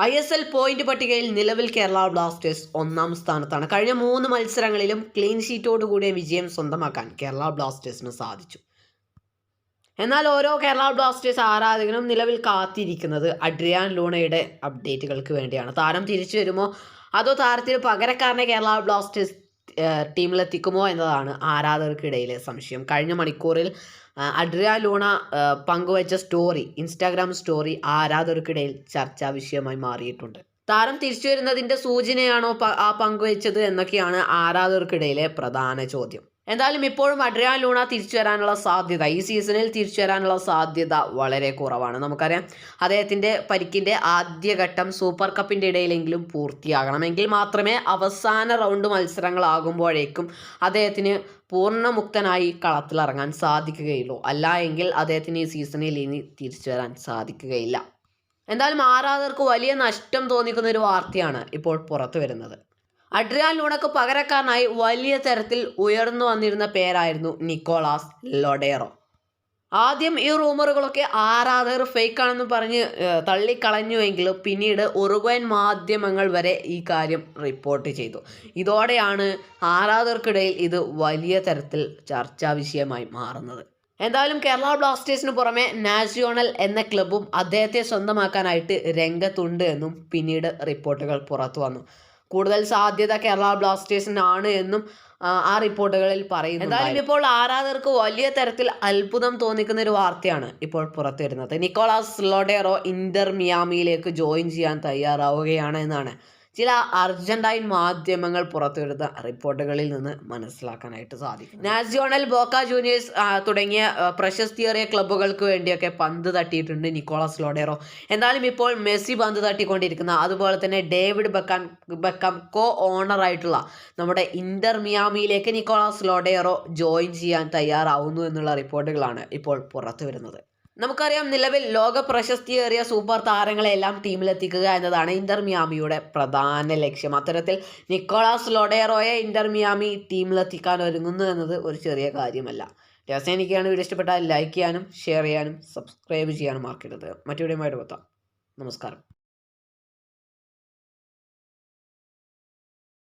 I S L point പട്ടികയിൽ നിലവിൽ Kerala Blasters ഒന്നാം സ്ഥാനത്താണ്. കഴിഞ്ഞ മൂന്ന് മത്സരങ്ങളിലും ക്ലീൻ ഷീറ്റോട് കൂടിയ വിജയം സ്വന്തമാക്കാൻ കേരള ബ്ലാസ്റ്റേഴ്സിന് സാധിച്ചു. എന്നാൽ ഓരോ കേരള ബ്ലാസ്റ്റേഴ്സ് ആരാധകനും നിലവിൽ കാത്തിരിക്കുന്നത് അഡ്രിയാൻ ലൂണയുടെ അപ്ഡേറ്റുകൾക്ക് വേണ്ടിയാണ്. താരം തിരിച്ചു വരുമോ? അതോ താരത്തിന് പകരക്കാരനെ കേരള ബ്ലാസ്റ്റേഴ്സ് ടീമിലെത്തിക്കുമോ എന്നതാണ് ആരാധകർക്കിടയിലെ സംശയം. കഴിഞ്ഞ മണിക്കൂറിൽ അഡ്രിയ ലൂണ പങ്കുവച്ച സ്റ്റോറി ഇൻസ്റ്റാഗ്രാം സ്റ്റോറി ആരാധകർക്കിടയിൽ ചർച്ചാ വിഷയമായി മാറിയിട്ടുണ്ട്. താരം തിരിച്ചു വരുന്നതിന്റെ സൂചനയാണോ ആ പങ്കുവച്ചത് എന്നൊക്കെയാണ് ആരാധകർക്കിടയിലെ പ്രധാന ചോദ്യം. എന്തായാലും ഇപ്പോഴും അഡ്രിയാൻ ലൂണ തിരിച്ചു വരാനുള്ള സാധ്യത ഈ സീസണിൽ തിരിച്ചു വരാനുള്ള സാധ്യത വളരെ കുറവാണ്. നമുക്കറിയാം അദ്ദേഹത്തിന്റെ പരിക്കിന്റെ ആദ്യഘട്ടം സൂപ്പർ കപ്പിന്റെ ഇടയിലെങ്കിലും പൂർത്തിയാകണമെങ്കിൽ മാത്രമേ അവസാന റൗണ്ട് മത്സരങ്ങളാകുമ്പോഴേക്കും അദ്ദേഹത്തിന് പൂർണമുക്തനായി കളത്തിലിറങ്ങാൻ സാധിക്കുകയുള്ളൂ. അല്ല എങ്കിൽ അദ്ദേഹത്തിന് ഈ സീസണിൽ ഇനി തിരിച്ചു വരാൻ സാധിക്കുകയില്ല. എന്തായാലും ആരാധകർക്ക് വലിയ നഷ്ടം തോന്നിക്കുന്ന ഒരു വാർത്തയാണ് ഇപ്പോൾ പുറത്തു വരുന്നത് അഡ്രിയാൻ ലൂണക്ക് പകരക്കാരനായി വലിയ തരത്തിൽ ഉയർന്നു വന്നിരുന്ന പേരായിരുന്നു നിക്കോളാസ് ലൊഡേറോ. ആദ്യം ഈ റൂമറുകളൊക്കെ ആരാധകർ ഫേക്കാണെന്ന് പറഞ്ഞ് തള്ളിക്കളഞ്ഞുവെങ്കിലും പിന്നീട് ഉറുഗ്വൻ മാധ്യമങ്ങൾ വരെ ഈ കാര്യം റിപ്പോർട്ട് ചെയ്തു. ഇതോടെയാണ് ആരാധകർക്കിടയിൽ ഇത് വലിയ തരത്തിൽ ചർച്ചാ വിഷയമായി മാറുന്നത്. എന്തായാലും കേരള ബ്ലാസ്റ്റേഴ്സിന് പുറമെ നാഷണൽ എന്ന ക്ലബും അദ്ദേഹത്തെ സ്വന്തമാക്കാനായിട്ട് രംഗത്തുണ്ട് എന്നും പിന്നീട് റിപ്പോർട്ടുകൾ പുറത്തു വന്നു. കൂടുതൽ സാധ്യത കേരള ബ്ലാസ്റ്റേഴ്സിനാണ് എന്നും ആ, റിപ്പോർട്ടുകളിൽ പറയുന്നു എന്തായാലും ഇപ്പോൾ ആരാധകർക്ക് വലിയ തരത്തിൽ അത്ഭുതം തോന്നിക്കുന്ന ഒരു വാർത്തയാണ് ഇപ്പോൾ പുറത്തുവരുന്നത്. നിക്കോളാസ് ലോഡേറോ ഇന്റർ മിയാമിയിലേക്ക് ജോയിൻ ചെയ്യാൻ തയ്യാറാവുകയാണ് എന്നാണ് ചില അർജന്റൈൻ മാധ്യമങ്ങൾ പുറത്തുവിടുന്ന റിപ്പോർട്ടുകളിൽ നിന്ന് മനസ്സിലാക്കാനായിട്ട് സാധിക്കും. നാസിയോണൽ ബോക്ക ജൂനിയേഴ്സ് തുടങ്ങിയ പ്രശസ്തിയേറിയ ക്ലബ്ബുകൾക്ക് വേണ്ടിയൊക്കെ പന്ത് തട്ടിയിട്ടുണ്ട് നിക്കോളസ് ലോഡേറോ. എന്നാലും ഇപ്പോൾ മെസ്സി പന്ത് തട്ടിക്കൊണ്ടിരിക്കുന്ന അതുപോലെ തന്നെ ഡേവിഡ് ബക്കാൻ ബക്കം കോ ഓണറായിട്ടുള്ള നമ്മുടെ ഇന്റർ മിയാമിയിലേക്ക് നിക്കോളാസ് ലോഡേറോ ജോയിൻ ചെയ്യാൻ തയ്യാറാവുന്നു എന്നുള്ള റിപ്പോർട്ടുകളാണ് ഇപ്പോൾ പുറത്തു വരുന്നത് നമുക്കറിയാം നിലവിൽ ലോക പ്രശസ്തിയേറിയ സൂപ്പർ താരങ്ങളെല്ലാം ടീമിലെത്തിക്കുക എന്നതാണ് ഇന്റർ മിയാമിയുടെ പ്രധാന ലക്ഷ്യം. അത്തരത്തിൽ നിക്കോളാസ് ലൊഡേറോയെ ഇന്റർ മിയാമി ടീമിലെത്തിക്കാൻ ഒരുങ്ങുന്നു എന്നത് ഒരു ചെറിയ കാര്യമല്ല. രസം എനിക്കാണ് വീഡിയോ ഇഷ്ടപ്പെട്ടാൽ ലൈക്ക് ചെയ്യാനും ഷെയർ ചെയ്യാനും സബ്സ്ക്രൈബ് ചെയ്യാനും മറക്കരുത്. മറ്റു വീഡിയോയുമായിട്ട് എത്താം. നമസ്കാരം.